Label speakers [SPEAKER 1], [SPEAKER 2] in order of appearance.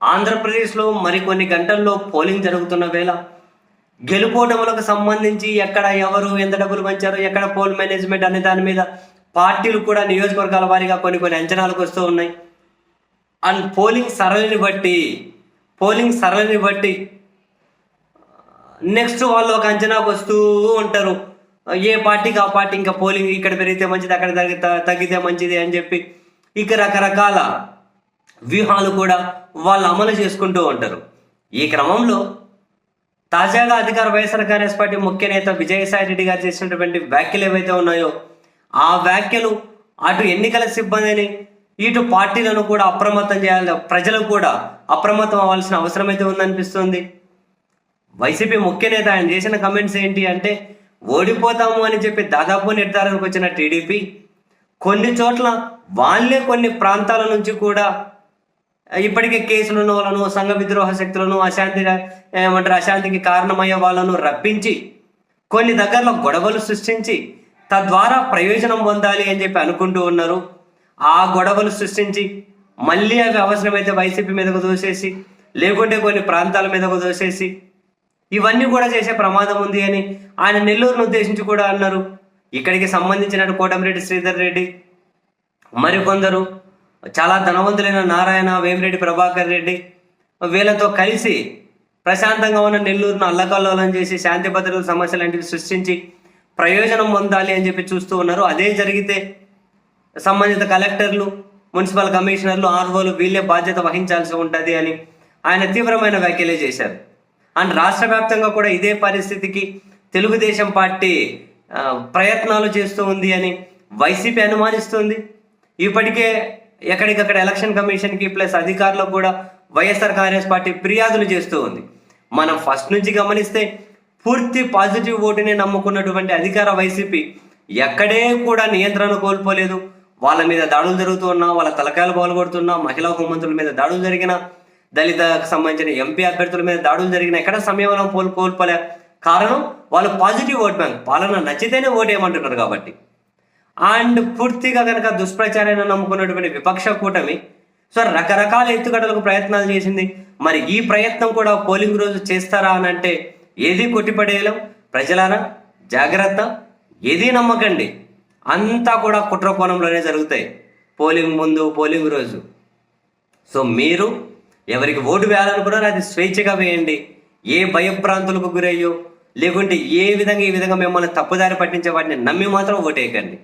[SPEAKER 1] ఆంధ్రప్రదేశ్లో మరికొన్ని గంటల్లో పోలింగ్ జరుగుతున్న వేళ గెలుపోటములకు సంబంధించి ఎక్కడ ఎవరు ఎంత డబ్బులు పంచారు ఎక్కడ పోల్ మేనేజ్మెంట్ అనే దాని మీద పార్టీలు కూడా నియోజకవర్గాల వారీగా కొన్ని కొన్ని అంచనాలకు వస్తూ ఉన్నాయి. అండ్ పోలింగ్ సరళిని బట్టి పోలింగ్ సరళిని బట్టి నెక్స్ట్ వాళ్ళు ఒక అంచనాకు వస్తూ ఉంటారు. ఏ పార్టీకి ఆ పార్టీ ఇంకా పోలింగ్ ఇక్కడ పెరిగితే మంచిది అక్కడ తగ్గితే మంచిది అని చెప్పి ఇక రకరకాల వ్యూహాలు కూడా వాళ్ళు అమలు చేసుకుంటూ ఉంటారు. ఈ క్రమంలో తాజాగా అధికార వైఎస్ఆర్ కాంగ్రెస్ పార్టీ ముఖ్య నేత విజయసాయి రెడ్డి గారు చేసినటువంటి వ్యాఖ్యలు ఏవైతే ఉన్నాయో ఆ వ్యాఖ్యలు అటు ఎన్నికల సిబ్బందిని ఇటు పార్టీలను కూడా అప్రమత్తం చేయాలి ప్రజలు కూడా అప్రమత్తం అవ్వాల్సిన అవసరం అయితే ఉందనిపిస్తుంది. వైసీపీ ముఖ్య నేత ఆయన చేసిన కమెంట్స్ ఏంటి అంటే ఓడిపోతాము అని చెప్పి దాదాపు నిర్ధారణకు వచ్చిన టీడీపీ కొన్ని చోట్ల వాళ్ళే కొన్ని ప్రాంతాల నుంచి కూడా ఇప్పటికే కేసులు ఉన్న వాళ్ళను సంఘ విద్రోహ శక్తులను అశాంతి ఏమంటారు అశాంతికి కారణమయ్యే వాళ్ళను రప్పించి కొన్ని దగ్గరలో గొడవలు సృష్టించి తద్వారా ప్రయోజనం పొందాలి అని చెప్పి అనుకుంటూ ఉన్నారు. ఆ గొడవలు సృష్టించి మళ్ళీ అవి అవసరమైతే వైసీపీ మీదకు దోసేసి లేకుంటే కొన్ని ప్రాంతాల మీదకు దోసేసి ఇవన్నీ కూడా చేసే ప్రమాదం ఉంది అని ఆయన నెల్లూరును ఉద్దేశించి కూడా అన్నారు. ఇక్కడికి సంబంధించిన కోటమిరెడ్డి శ్రీధర్ రెడ్డి మరికొందరు చాలా ధనవంతులైన నారాయణ వేమిరెడ్డి ప్రభాకర్ రెడ్డి వీళ్ళతో కలిసి ప్రశాంతంగా ఉన్న నెల్లూరును అల్లకల్లోలం చేసి శాంతి భద్రతల సమస్యలు లాంటివి సృష్టించి ప్రయోజనం పొందాలి అని చెప్పి చూస్తూ ఉన్నారు. అదే జరిగితే సంబంధిత కలెక్టర్లు మున్సిపల్ కమిషనర్లు ఆర్వోలు వీళ్ళే బాధ్యత వహించాల్సి ఉంటుంది అని ఆయన తీవ్రమైన వ్యాఖ్యలే చేశారు. అండ్ రాష్ట్ర వ్యాప్తంగా కూడా ఇదే పరిస్థితికి తెలుగుదేశం పార్టీ ప్రయత్నాలు చేస్తూ ఉంది అని వైసీపీ అనుమానిస్తుంది. ఇప్పటికే ఎక్కడికక్కడ ఎలక్షన్ కమిషన్కి ప్లస్ అధికారులకు కూడా వైఎస్ఆర్ కాంగ్రెస్ పార్టీ ఫిర్యాదులు చేస్తూ ఉంది. మనం ఫస్ట్ నుంచి గమనిస్తే పూర్తి పాజిటివ్ ఓటుని నమ్ముకున్నటువంటి అధికార వైసీపీ ఎక్కడే కూడా నియంత్రణ కోల్పోలేదు. వాళ్ళ మీద దాడులు జరుగుతున్నా వాళ్ళ తలకాయలు పాల్గొడుతున్నా మహిళా హోంమంత్రుల మీద దాడులు జరిగిన దళితకు సంబంధించిన ఎంపీ అభ్యర్థుల మీద దాడులు జరిగిన ఎక్కడ సమయంలో కోల్పోలే. కారణం వాళ్ళు పాజిటివ్ ఓట్ బ్యాంక్. పాలన నచ్చితేనే ఓటేయమంటున్నారు కాబట్టి. అండ్ పూర్తిగా కనుక దుష్ప్రచారాన్ని నమ్ముకున్నటువంటి విపక్ష కూటమి సో రకరకాల ఎత్తుగడలకు ప్రయత్నాలు చేసింది. మరి ఈ ప్రయత్నం కూడా పోలింగ్ రోజు చేస్తారా అని అంటే ఏది కొట్టిపడేయలేం. ప్రజలారా జాగ్రత్త ఏది నమ్మకండి. అంతా కూడా కుట్ర కోణంలోనే జరుగుతాయి. పోలింగ్ ముందు పోలింగ్ రోజు. సో మీరు ఎవరికి ఓటు వేయాలనుకున్నారో అది స్వేచ్ఛగా వేయండి. ఏ భయభ్రాంతులకు గురయ్యో లేకుంటే ఏ విధంగా ఈ విధంగా మిమ్మల్ని తప్పుదారి పట్టించే వాటిని నమ్మి మాత్రం ఓటేయకండి.